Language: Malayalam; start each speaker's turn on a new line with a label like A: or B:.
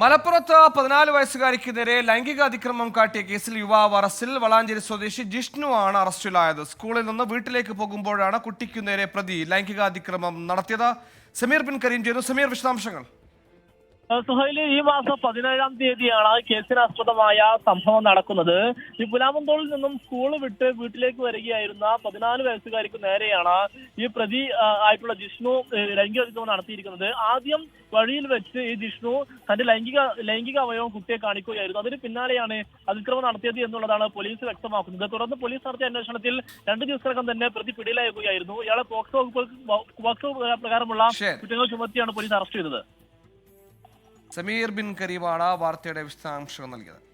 A: മലപ്പുറത്ത് പതിനാല് വയസ്സുകാരിക്ക് നേരെ ലൈംഗിക അതിക്രമം കാട്ടിയ കേസിൽ യുവാവ് അറസ്റ്റിൽ വളാഞ്ചേരി സ്വദേശി ജിഷ്ണു ആണ് അറസ്റ്റിലായത്. സ്കൂളിൽ നിന്ന് വീട്ടിലേക്ക് പോകുമ്പോഴാണ് കുട്ടിക്കു നേരെ പ്രതി ലൈംഗികാതിക്രമം നടത്തിയത്. സമീർ ബിൻ കരീം ചെയ്തു സമീർ വിശദാംശങ്ങൾ.
B: സുഹൈൽ ഈ മാസം പതിനേഴാം തീയതിയാണ് കേസിനാസ്പദമായ സംഭവം നടക്കുന്നത്. ഈ പുലാമന്തോളിൽ നിന്നും സ്കൂൾ വിട്ട് വീട്ടിലേക്ക് വരികയായിരുന്ന പതിനാല് വയസ്സുകാരിക്ക് നേരെയാണ് ഈ പ്രതി ആയിട്ടുള്ള ജിഷ്ണു ഏ, ലൈംഗിക അതിക്രമം നടത്തിയിരിക്കുന്നത്. ആദ്യം വഴിയിൽ വെച്ച് ഈ ജിഷ്ണു തന്റെ ലൈംഗിക ലൈംഗിക അവയവം കുട്ടിയെ കാണിക്കുകയായിരുന്നു. അതിന് പിന്നാലെയാണ് അതിക്രമം നടത്തിയത് എന്നുള്ളതാണ് പോലീസ് വ്യക്തമാക്കുന്നത്. തുടർന്ന് പോലീസ് നടത്തിയ അന്വേഷണത്തിൽ രണ്ട് ദിവസത്തിനകം തന്നെ പ്രതി പിടിയിലാകുകയായിരുന്നു ഇയാളെ പോക്സോ വകുപ്പ് പോക്സോ പ്രകാരമുള്ള കുറ്റങ്ങൾ ചുമത്തിയാണ് പോലീസ് അറസ്റ്റ് ചെയ്തത്.
A: സമീർ ബിൻ കരീമാണ് വാർത്തയുടെ വിശദാംശങ്ങൾ നൽകിയത്.